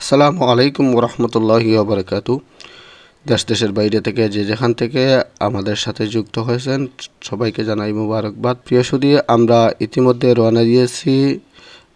আসসালামু আলাইকুম রহমতুল্লাহি বারকাতু দেশ দেশের বাইরে থেকে যে যেখান থেকে আমাদের সাথে যুক্ত হয়েছেন, সবাইকে জানাই মুবারকবাদ। প্রিয় সুদী, আমরা ইতিমধ্যে রওনা দিয়েছি।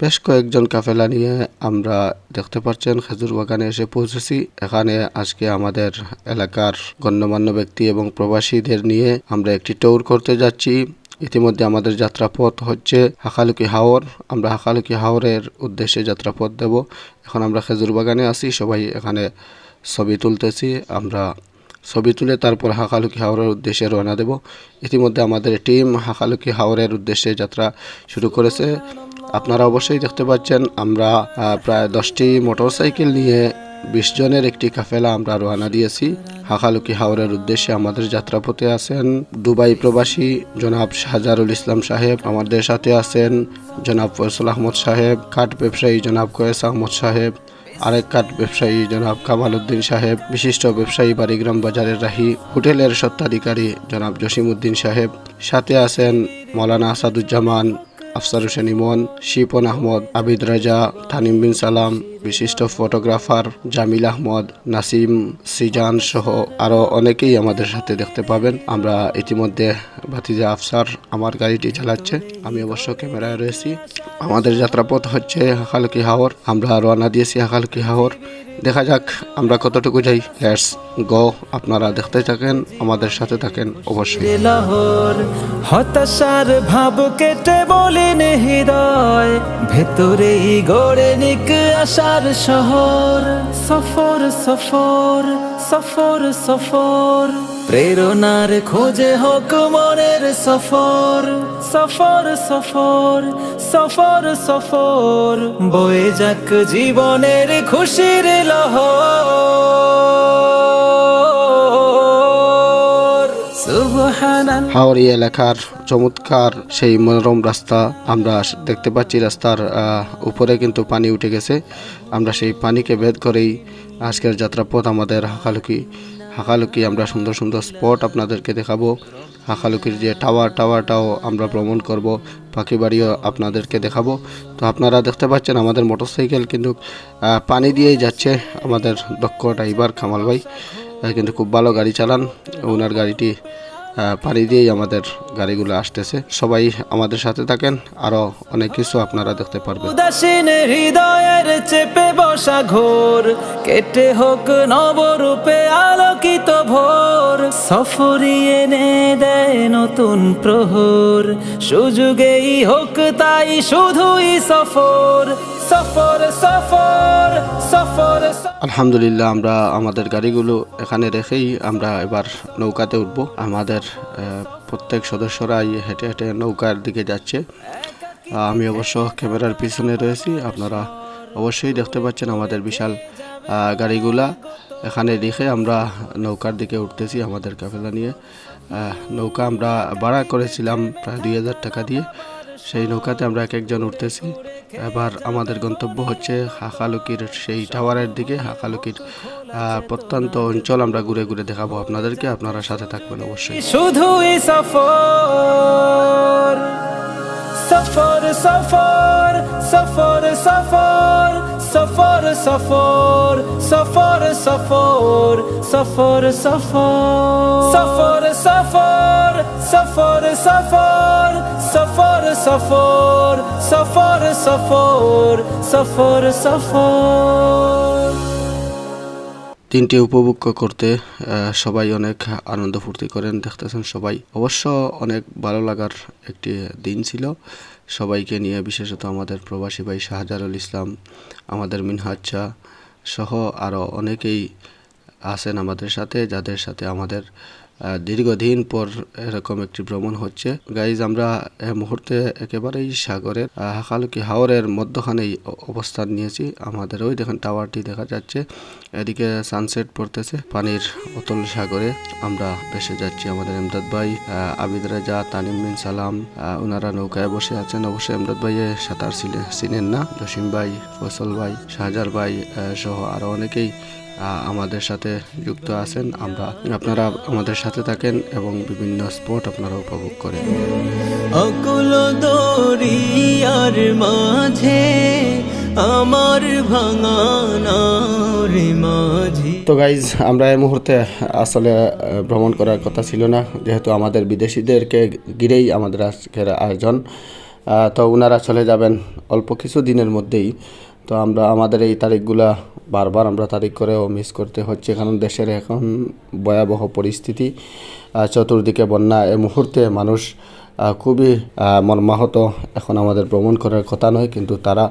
বেশ কয়েকজন কাফেলা নিয়ে আমরা দেখতে পাচ্ছেন, খেজুর বাগানে এসে পৌঁছেছি। এখানে আজকে আমাদের এলাকার গণ্যমান্য ব্যক্তি এবং প্রবাসীদের নিয়ে আমরা একটি ট্যুর করতে যাচ্ছি। ইতিমধ্যে আমাদের যাত্রাপথ হচ্ছে হাকালুকি হাওর। আমরা হাকালুকি হাওরের উদ্দেশ্যে যাত্রাপথ দেব। এখন আমরা খেজুর বাগানে আছি, সবাই এখানে ছবি তুলতেছি। আমরা ছবি তুলে তারপর হাকালুকি হাওরের উদ্দেশ্যে রওনা দেব। ইতিমধ্যে আমাদের টিম হাকালুকি হাওরের উদ্দেশ্যে যাত্রা শুরু করেছে। আপনারা অবশ্যই দেখতে পাচ্ছেন, আমরা প্রায় দশটি মোটরসাইকেল নিয়ে বিশ জনের একটি কাফেলা আমরা রওনা দিয়েছি। হাকালুকি হাওরের উদ্দেশ্যে আমাদের যাত্রাপথে আছেন দুবাই প্রবাসী জনাব শাহজারুল ইসলাম সাহেব, আমাদের সাথে আছেন জনাব ফয়সুল আহমদ সাহেব, কাঠ ব্যবসায়ী জনাব কয়েস আহমদ সাহেব, আরেক কাঠ ব্যবসায়ী জনাব কামাল উদ্দিন সাহেব, বিশিষ্ট ব্যবসায়ী বাড়িগ্রাম বাজারের রাহি, হোটেলের স্বত্বাধিকারী জনাব জসিম উদ্দিন সাহেব, সাথে আছেন মৌলানা আসাদুজ্জামান, আফসার হোসেন ইমন, শিপন আহমদ, আবিদ রাজা থানিম বিন সালাম বিশিষ্ট ফটোগ্রাফার জামিল আহমদ, নাসিম সিজান সহ আরও অনেকেই আমাদের সাথে দেখতে পাবেন। আমরা ইতিমধ্যে ভাতিজা আফসার আমার গাড়িটি চালাচ্ছে। আমি অবশ্য ক্যামেরায় রয়েছি। আমাদের যাত্রাপথ হচ্ছে হাকালকি হাওর। আমরা রওনা দিয়েছি হাকালকি হাওর। দেখা যাক আমরা কতটুকু যাই। লেটস গো আপনারা দেখতে থাকেন, আমাদের সাথে থাকেন অবশ্যই। হতাশার ভাব কেটে বলিন হৃদয়। ভেতরেই গড়ে নিক আশার শহর, সফর সফর সফর সফর। প্রেরণার খোঁজে হোক মনের সফর। সফর সফর সফর সফর। বয়ে যাক জীবনের খুশির লহর। হাওড়ি এলাকার চমৎকার সেই মনোরম রাস্তা আমরা দেখতে পাচ্ছি। রাস্তার উপরে কিন্তু পানি উঠে গেছে। আমরা সেই পানিকে ভেদ করেই আজকের যাত্রাপথ আমাদের হাকালুকি হাঁকালুকি আমরা সুন্দর সুন্দর স্পট আপনাদেরকে দেখাবো। হাকালুকির যে টাওয়ার, টাওয়ারটাও আমরা ভ্রমণ করব, পাখি বাড়িও আপনাদেরকে দেখাবো। তো আপনারা দেখতে পাচ্ছেন আমাদের মোটরসাইকেল কিন্তু পানি দিয়েই যাচ্ছে আমাদের দক্ষ ড্রাইভার কামাল ভাই। কিন্তু খুব ভালো গাড়ি চালান। ওনার গাড়িটি পানি দিয়েই আমাদের গাড়িগুলো আসতেছে। সবাই আমাদের সাথে থাকেন আরও অনেক কিছু আপনারা দেখতে পারবেন। উদাসীন হৃদয়ের চেপে বসা ঘোর, কেটে হোক নবরূপে আলোকিত ভোর সফরি এনে দেয় নতুন প্রহর, সুযোগেই হোক তাই শুধুই সফর। আলহামদুলিল্লাহ, আমরা আমাদের গাড়িগুলো এখানে রেখেই আমরা এবার নৌকাতে উঠব। আমাদের প্রত্যেক সদস্যরাই হেঁটে হেঁটে নৌকার দিকে যাচ্ছে। আমি অবশ্য ক্যামেরার পিছনে রয়েছি, আপনারা অবশ্যই দেখতে পাচ্ছেন আমাদের বিশাল গাড়িগুলা। এখানে রেখে আমরা নৌকার দিকে উঠতেছি আমাদের কাফেলা নিয়ে। নৌকা আমরা ভাড়া করেছিলাম প্রায় দুই হাজার টাকা দিয়ে। সেই নৌকাতে আমরা এক একজন উঠতেছি। এবার আমাদের গন্তব্য হচ্ছে হাকালুকির সেই টাওয়ারের দিকে হাকালুকির প্রত্যন্ত অঞ্চল আমরা ঘুরে ঘুরে দেখাবো আপনাদেরকে আপনারা সাথে থাকবেন অবশ্যই শুধুই সফর সফর সফর সফর সফর সফর সফর সফর সফর সফর সফর সফর সফর সফর সফর সফর সফর সফর সফর সফর। সফর দিনটি উপভোগ করতে সবাই অনেক আনন্দ ফুর্তি করেন, দেখতেছেন সবাই। অবশ্য অনেক ভালো লাগার একটি দিন ছিল। সবাইকে নিয়ে বিশেষত আমাদের প্রবাসী ভাই শাহজারুল ইসলাম, আমাদের মিনহাজ্জা সহ আরও অনেকেই আছেন আমাদের সাথে, যাদের সাথে আমাদের দীর্ঘদিন পর এরকম একটি ভ্রমণ হচ্ছে। গাইজ আমরা এই মুহূর্তে একেবারেই সাগরের হাকালুকি হাওরের মধ্যখানেই অবস্থান নিয়েছি। আমাদের ওই দেখেন টাওয়ারটি দেখা যাচ্ছে। এদিকে সানসেট পড়তেছে, পানির অতল সাগরে আমরা ভেসে যাচ্ছি। আমাদের এমদাদ ভাই আবিদ রাজা, তানিম বিন সালাম ওনারা নৌকায় বসে আছেন। অবশ্যই এমদাদ ভাইয়ে সাঁতার চিনেন না। জসিম ভাই, ফসল ভাই শাহজার ভাই সহ আরও অনেকেই আমাদের সাথে যুক্ত আছেন। আমরা, আপনারা আমাদের সাথে থাকেন এবং বিভিন্ন স্পট আপনারা উপভোগ করেন। অকুল দরিয়ার মাঝে আমার মাঝি। তো গাইজ আমরা এই মুহূর্তে আসলে ভ্রমণ করার কথা ছিল না যেহেতু আমাদের বিদেশিদেরকে ঘিরেই আমাদের আজকের আয়োজন। তো ওনারা চলে যাবেন অল্প কিছু দিনের মধ্যেই। তো আমরা আমাদের এই তারিখগুলা বারবার আমরা তারিখ করেও মিস করতে হচ্ছে। কারণ দেশের এখন ভয়াবহ পরিস্থিতি চতুর্দিকে বন্যা। এই মুহূর্তে মানুষ খুবই মর্মাহত। এখন আমাদের ভ্রমণ করার কথা নয়, কিন্তু তারা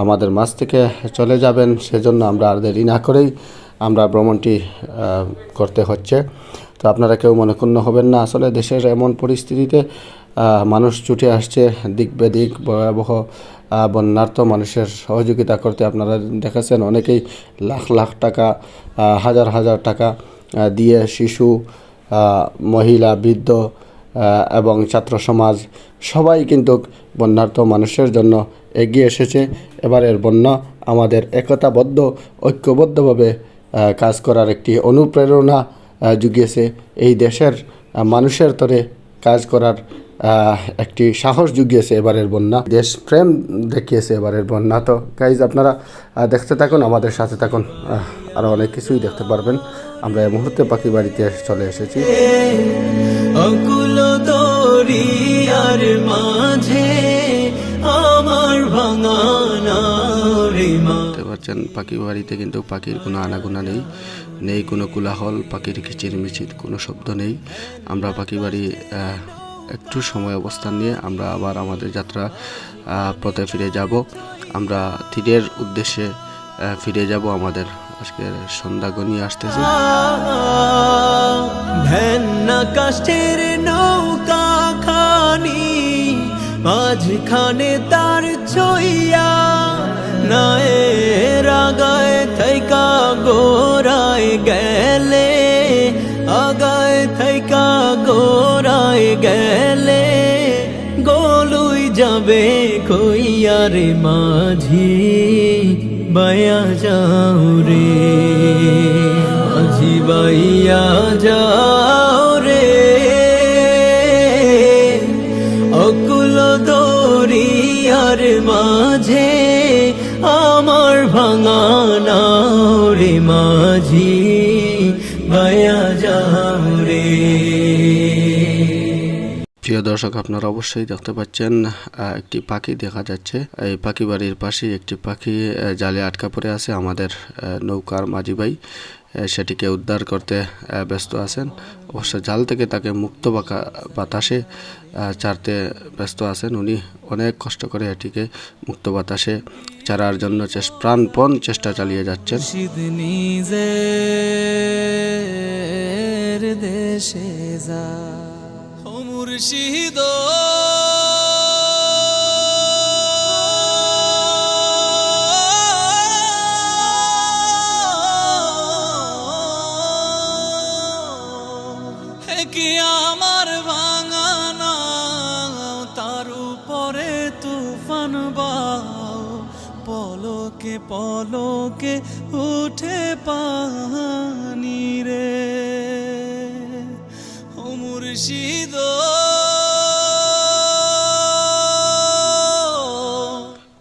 আমাদের মাঝ থেকে চলে যাবেন। সেজন্য আমরা আর দেরি না করেই আমরা ভ্রমণটি করতে হচ্ছে। তো আপনারা কেউ মনে হবেন না। আসলে দেশের এমন পরিস্থিতিতে মানুষ ছুটে আসছে দিক বেদিক, ভয়াবহ বন্যার্থ মানুষের সহযোগিতা করতে। আপনারা দেখেছেন অনেকেই লাখ লাখ টাকা হাজার হাজার টাকা দিয়ে শিশু মহিলা, বৃদ্ধ এবং ছাত্র সমাজ সবাই কিন্তু বন্যার্থ মানুষের জন্য এগিয়ে এসেছে। এবারের বন্যা আমাদের একতাবদ্ধ, ঐক্যবদ্ধভাবে কাজ করার একটি অনুপ্রেরণা জুগিয়েছে। এই দেশের মানুষের তরে কাজ করার একটি সাহস জুগিয়েছে এবারের বন্যা। দেশ প্রেম দেখিয়েছে এবারের বন্যা। তো গাইজ আপনারা দেখতে থাকুন, আমাদের সাথে থাকুন। আরও অনেক কিছুই দেখতে পারবেন। আমরা এই মুহূর্তে পাখি বাড়িতে চলে এসেছি। পাখি বাড়িতে কিন্তু পাখির কোনো আনাগোনা নেই নেই কোনো কোলাহল, পাখির কিচিরমিচির কোনো শব্দ নেই। আমরা পাখি বাড়ি একটু সময় অবস্থান নিয়ে আমরা আবার আমাদের যাত্রা পথে ফিরে যাব। আমরা তীরের উদ্দেশ্যে ফিরে যাব আমাদের আজকের সন্ধ্যা গনিয়ে আসতেছে নৌকা খানি, মাঝখানে তার ছইয়া নায়ে যাবে কইয়ারে মাঝি বায়া যাও রে মাঝি বাইয়া যাও প্রিয় দর্শক, আপনারা অবশ্যই দেখতে পাচ্ছেন একটি পাখি দেখা যাচ্ছে। এই পাখি বাড়ির পাশে একটি পাখি জালে আটকা পড়ে আছে। আমাদের নৌকার মাঝি ভাই সেটিকে উদ্ধার করতে ব্যস্ত আছেন। অবশ্য জাল থেকে তাকে মুক্ত বাতাসে ছাড়তে ব্যস্ত আছেন। উনি অনেক কষ্ট করে এটিকে মুক্ত বাতাসে ছাড়ার জন্য প্রাণপণ চেষ্টা চালিয়ে যাচ্ছেন। দেশে যা মুর্শিদ। কি আমার ভাঙানা তার উপরে তুফান বাও। পলকে পলকে উঠে পানি রে। মুর্শিদ।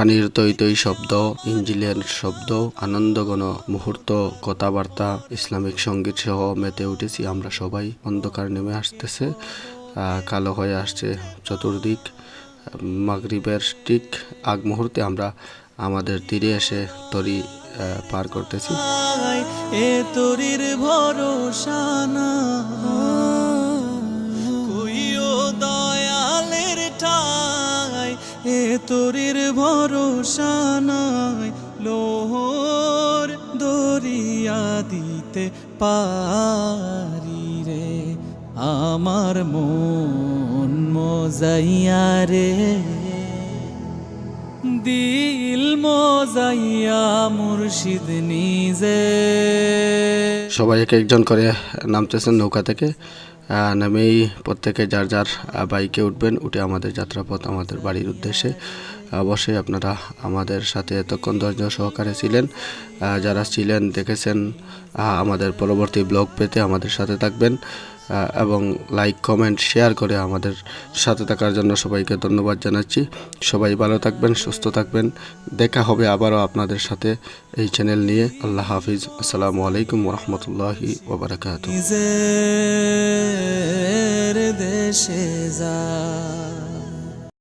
পানির তৈ তৈ শব্দ, ইঞ্জিলের শব্দ, আনন্দঘন মুহূর্ত, কথাবার্তা, ইসলামিক সংগীত সহ মেতে উঠেছি আমরা সবাই। অন্ধকার নেমে আসতেছে কালো হয়ে আসছে চতুর্দিক। মাগরিবের ঠিক আগ মুহূর্তে আমরা আমাদের তীরে এসে তরি পার করতেছি। এ তোরির ভরসা না। এ তোরির ভরসা নাই। লোহর দরিয়া দিতে পারি রে। আমার মন মজাইয়া রে। দিল মজাইয়া মুর্শিদ নিজে। সবাই এক একজন করে নামতেছেন নৌকা থেকে। নামেই প্রত্যেকে যার যার বাইকে উঠবেন, উঠে আমাদের যাত্রাপথ আমাদের বাড়ির উদ্দেশ্যে। অবশ্যই আপনারা আমাদের সাথে এতক্ষণ ধৈর্য সহকারে ছিলেন। যারা ছিলেন, দেখেছেন আমাদের পরবর্তী ব্লগ পেতে আমাদের সাথে থাকবেন। এবং লাইক কমেন্ট শেয়ার করে আমাদের সাথে থাকার জন্য সবাইকে ধন্যবাদ জানাচ্ছি। সবাই ভালো থাকবেন, সুস্থ থাকবেন। দেখা হবে আবারও আপনাদের সাথে এই চ্যানেল নিয়ে। আল্লাহ হাফিজ। আসসালামু আলাইকুম রহমতুল্লাহি ওবরাকাত দেশে যায়